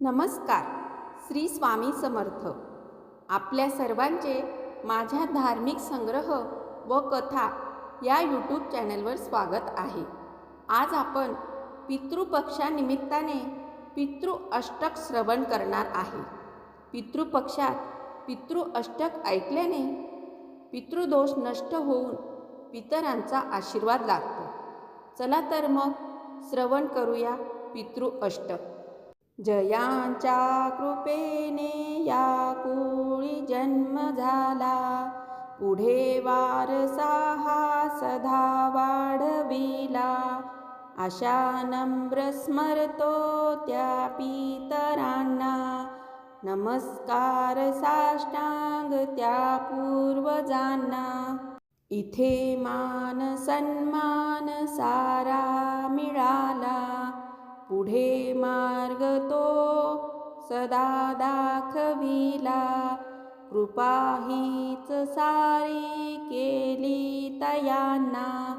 नमस्कार. श्री स्वामी समर्थ. आपल्या सर्वांचे माझ्या धार्मिक संग्रह व कथा या यूट्यूब चॅनलवर स्वागत आहे. आज आपण पितृपक्षानिमित्ताने पितृ अष्टक श्रवण करणार आहे. पितृपक्षात पितृ अष्टक ऐकल्याने पितृदोष नष्ट होऊन पितरांचा आशीर्वाद लागतो. चला तर मग श्रवण करूया पितृ अष्टक. जयांच्या कृपेने या कुळी जन्म झाला. पुढे वारसा हा सदा वाढविला. अशा नम्र स्मरतो त्या पितरांना. नमस्कार साष्टांग त्या पूर्वजांना. इथे मान सन्मान सारा मिळाला. पुढे मार्ग तो सदा दाखविला. कृपा हीच सारी केली तयांना.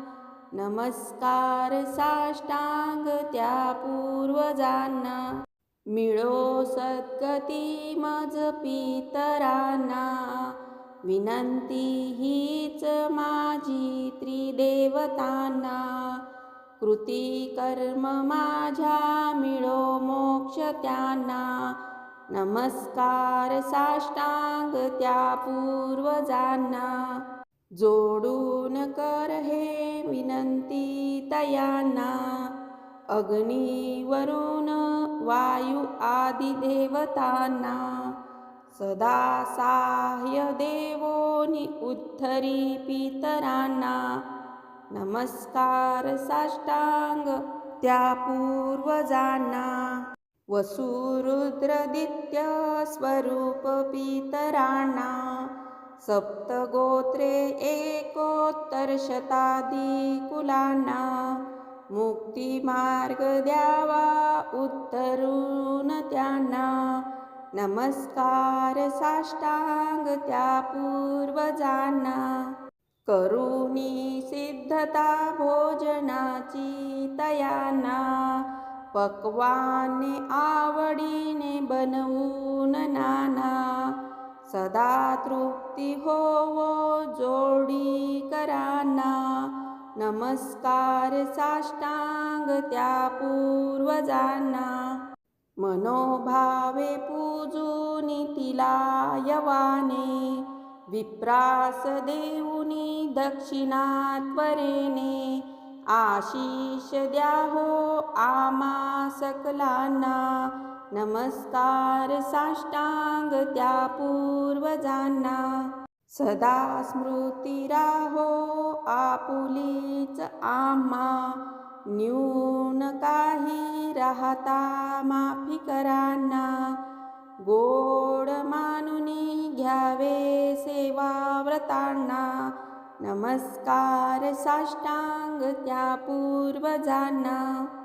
नमस्कार साष्टांग त्या पूर्वजांना. मिळो सद्गती मज पितरांना. विनंती हीच माझी त्रिदेवतांना. कृती कर्म माझ्या मिळो मोक्ष त्यांना. नमस्कार साष्टांग त्या पूर्वजांना. जोडून कर हे विनंती तयांना. अग्निवरून वायू आदी देवतांना. सदा साह्य देवोनी उत्थरी पितरांना. नमस्कार साष्टांग त्या पूर्वजांना. वसुरुद्रदित्य स्वरूप पितरांना. सप्तगोत्रे एकोत्तर शतादी कुलांना. मुक्तिमार्ग द्यावा उत्तरून त्यांना. नमस्कार साष्टांग त्या पूर्वजांना. करुणी सिद्धता भोजनाची तयाना पक्वाने आवडीने बनवून नाना सदा तृप्ती होवो जोडी कराना नमस्कार साष्टांग त्या पूर्वजांना मनोभावे पूजून तिला यवाने विप्रास देऊनी दक्षिणात्वरेने आशिष द्या हो आमा सकलांना. नमस्कार साष्टांग त्या पूर्वजांना. सदा स्मृती राहो आपुलीच आम्हा. न्यून काही राहता माफी करांना. गोड मानुनी घ्यावे सेवाव्रतांना. नमस्कार साष्टांग त्या पूर्वजांना.